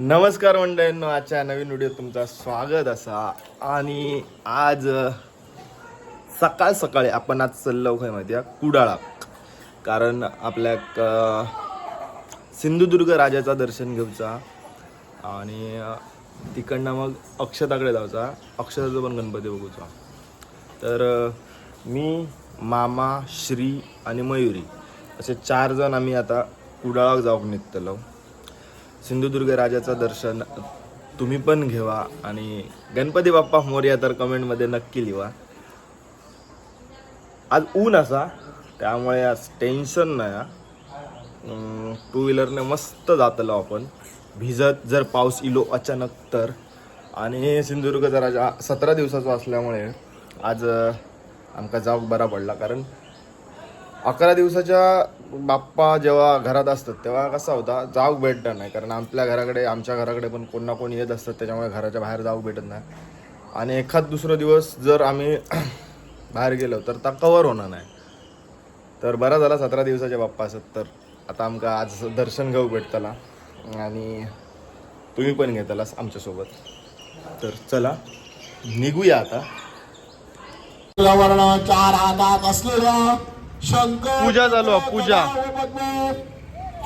नमस्कार मंडळींनो आजच्या नवीन व्हिडिओ तुमचं स्वागत असा. आणि आज सकाळ सकाळी आपण आज चाललो काय माहिती आहे कुडाळा कारण आपल्या सिंधुदुर्ग राजाचा दर्शन घेऊचा. आणि तिकडनं मग अक्षताकडे जाऊचा. अक्षताचा पण गणपती बघूचा. तर मी मामा श्री आणि मयुरी असे चार जण आम्ही आता कुडाळाक जाऊक निघतलो. सिंधुदुर्ग राजाचं दर्शन तुम्ही पण घेवा आणि गणपती बाप्पा मोर्या तर कमेंटमध्ये नक्की लिहा आज ऊन असा त्यामुळे आज टेन्शन नाही टू व्हीलरने मस्त जातलो आपण. भिजत जर पाऊस इलो अचानक तर. आणि सिंधुदुर्गचा राजा सतरा दिवसाचा असल्यामुळे आज आमका जाऊक बरा पडला. कारण अकरा दिवसाच्या बाप्पा जेव्हा घरात असतात तेव्हा कसा होता जाऊक भेटत नाही. कारण आपल्या घराकडे आमच्या घराकडे पण कोण ना कोण येत असतात त्याच्यामुळे घराच्या बाहेर जाऊक भेटत नाही. आणि एखाद दुसरा दिवस जर आम्ही बाहेर गेलो तर ता कवर होणार नाही. तर बरा झाला सतरा दिवसाचे बाप्पा असत तर आता आमका आज दर्शन घेऊ भेटतला. आणि तुम्ही पण घेतलास आमच्यासोबत. तर चला निघूया आता. चार हातात असलेला शंकर पूजा चालू आहे, पूजा.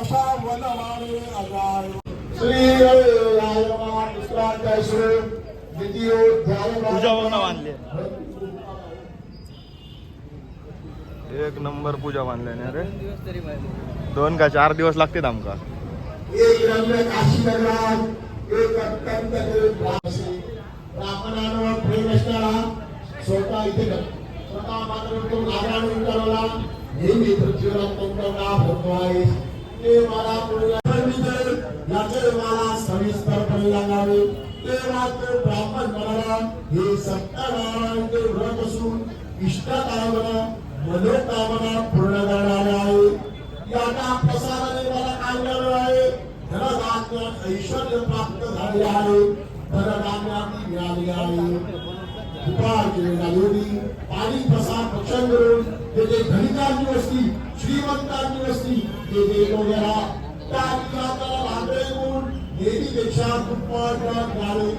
अशा वनमाने अजाय. श्री रायमा दुसरा श्री द्वितीयोध्याय पूजा बघ ना बांधली एक नंबर पूजा बांधल्याने रे दोन का चार दिवस लागतील आमका एक रम्य काशी नगरात एक अत्यंत ग्रामसी ब्राह्मणांवर प्रेम असणारा स्वतः इथे स्वतः मात्र तो नारायण विचारला नेहमी होतो आहे ते मला पूर्ण याचे मला सविस्तरपणे सांगावे ते मात्र ब्राह्मण हे व्रत असून इष्टकामना मनोकामना पूर्ण करणारे आहे. याचा प्रसाराने मला काढलेलं आहे? धनधान्यात ऐश्वर्य प्राप्त झाले आहे. धनधान्याची मिळाले आहे. दुपार केलेला योगी पाणी प्रसाद भक्षण करून तेथे धनिकांची वस्ती श्रीमंतांची वस्ती तेथे तो त्या विकासाला लागले गुण देवीपेक्षा दुप्पट झाले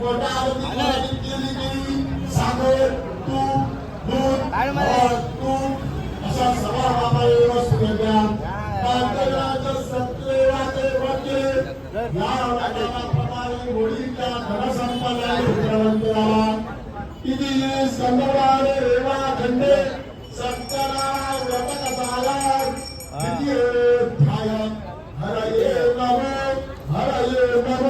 पटावती आरती केली गेली. साखर तूप दूध तूप असा सभा बाबा वस्तू घेतल्या या वाक्याप्रमाणे होळीच्या धनसंपदाने विक्रमंत இதிலே சம்பவாறு ரேவா கண்டு சத்தனா ரபகதாலா திதியோத்தாயா ஹரையே நமோ ஹரையே நமோ.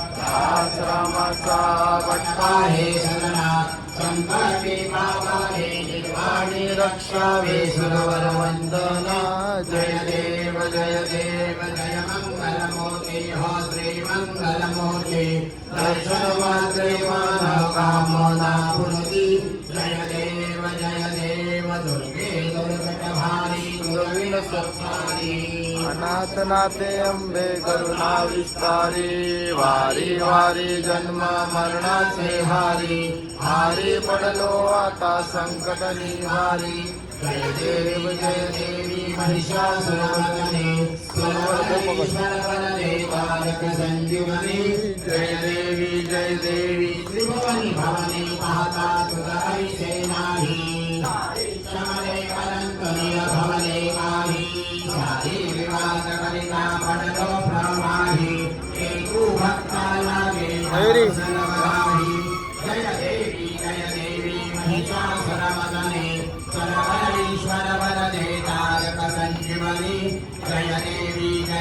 श्रीनयना आश्रमाचा वट्टा हे सदना संकल्पी बाबा हे निर्वाणी रक्षावे सुरवर वंदन जय देव जय देव जय मंगलमूर्ती हो श्री मंगलमूर्ती। दर्शन मात्रे मन कामना पुरती जय देव जय देव दुर्गे दुर्गट भारी दुर्विण અનાથનાથે અંબે કરુણા વિસ્તારી વારી વારી જન્મ મરણા છે હારી હારી પડલો આતા સંકટની હારી જય દેવ જય દેવી મહિષાસુરવર્ધની સર્વભૂષણવરદે બાલક સંજીવની જય દેવી જય દેવી ત્રિભુવની ભવાની માતા સુધારી સેના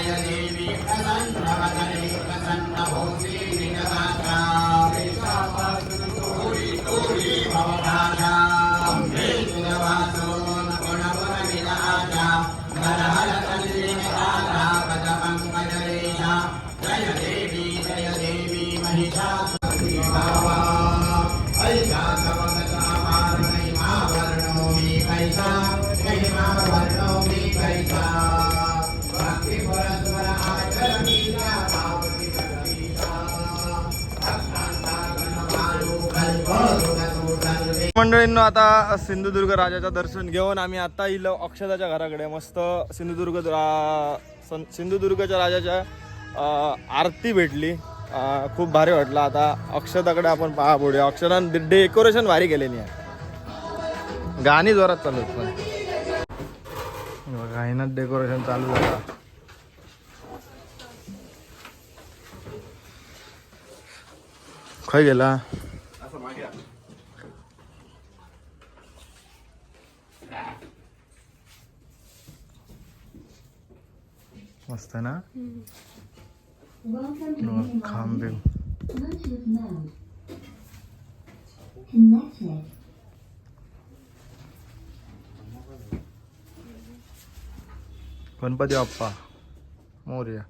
देवी जय देवी प्रसन्न वदने मंडळींनो आता सिंधुदुर्ग राजाचं दर्शन घेऊन आम्ही आता इलो अक्षताच्या घराकडे. मस्त सिंधुदुर्ग रा- सं- सिंधुदुर्गच्या राजाच्या आरती भेटली. खूप भारी वाटलं. आता अक्षताकडे आपण पहा पुढे. अक्षता डेकोरेशन भारी केलेली आहे. गाणी जोरात चालू आहेत पण. गायनात डेकोरेशन चालू झालं. खय गेला. मस्त आहे ना Welcome to No, Mini खांब बिम. Bluetooth mode. Connected. Ganpati Bappa Morya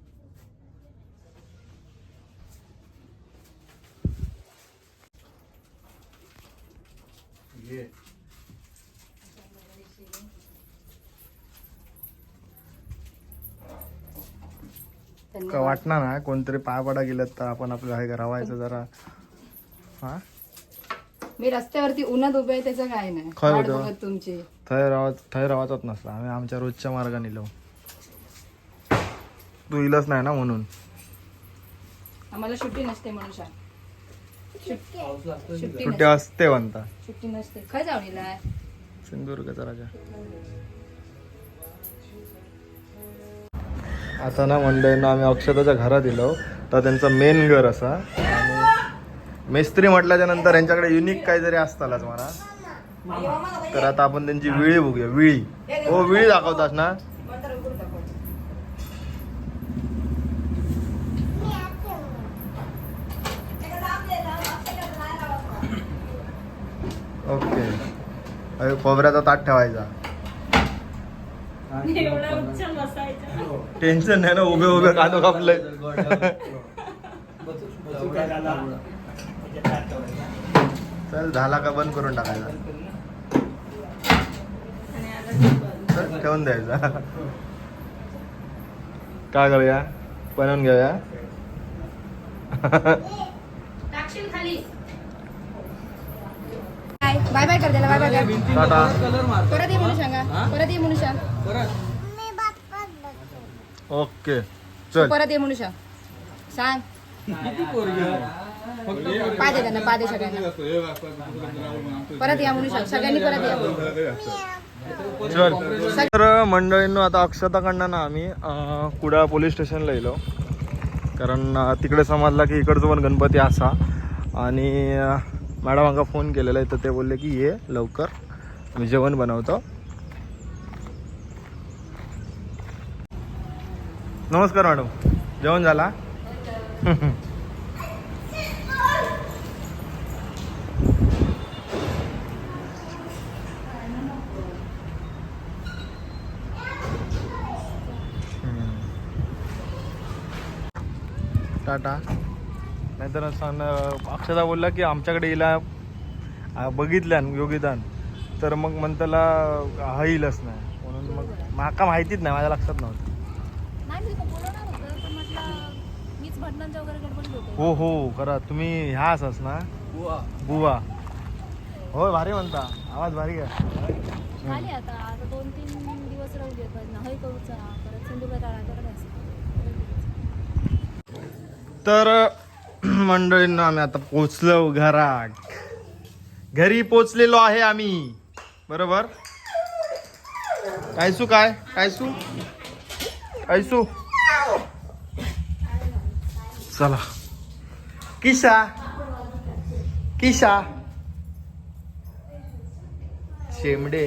का वाटणार ना कोणतरी पाय पडा गेलं तर आपण आपलं हे रावायचं जरा. हा? मी रस्त्यावरती उन्हात उभे आहे त्याचं काय नाही. काय वाट होतं? बघत तुमची. थंय रावत थंय रावतच नसला आम्ही आमच्या रोजच्या मार्गाने इलो तू इलच नाही ना म्हणून? आम्हाला सुट्टी नसते म्हणून सांग सुट्टी सुट्टी नसते. असते म्हणता. सुट्टी नसते. काय जाऊन इलाय सिंधुदुर्गचा राजा. आता ना मंडळींना आम्ही अक्षताच्या घरात दिलो तर त्यांचं मेन घर असा. आणि मिस्त्री म्हटल्याच्या नंतर यांच्याकडे युनिक काहीतरी असतालाच म्हणा. तर आता आपण त्यांची विळी बघूया. विळी. हो विळी दाखवतास ना? ओके अरे खोबऱ्याचा ताट ठेवायचा. टेन्शन नाही ना उभे उभे कानो कापले. चल झाला का बंद करून टाकायचा? चल, ठेवून द्यायचा. काय करूया? बनवून घेऊया? बाय बाय कर त्याला बाय बाय कर. टाटा. परत ये म्हणून सांगा परत ये म्हणून सांग ओके चल. परत ये म्हणून सांग. सांग पाय दे त्यांना पाय दे सगळ्यांना. परत या म्हणून सांग सगळ्यांनी परत या. चल. तर मंडळींनो आता अक्षताकडनं ना आम्ही अं, कुडाळ पोलीस स्टेशनला येलो. कारण अं, तिकडे समजला की इकडचं पण गणपती असा. आणि अं, मॅडम मॅडमांका फोन केलेला आहे तर ते बोलले की ये लवकर मी जेवण बनवतो. नमस्कार मॅडम. जेवण झाला? टाटा. नाहीतर सन अक्षता बोलला की आमच्याकडे हिला बघितल्यान योगीदान. तर मग म्हणताला हा येईलच नाही. म्हणून मग माका माहितीच नाही माझ्या लक्षात नव्हतं. हो हो करा. तुम्ही ह्या असाच ना? बुवा. होय भारी म्हणता. आवाज भारी आहे. झाली आता आता दोन तीन दिवस राहू दे पण हय करूचा परत सिंधुदुर्ग तळाकडे तर मंडळींना आम्ही आता पोचलो घरात. घरी पोचलेलो आहे आम्ही. बरोबर? कायसू काय? कायसू कायसू चला. किशा? किशा? शेमडे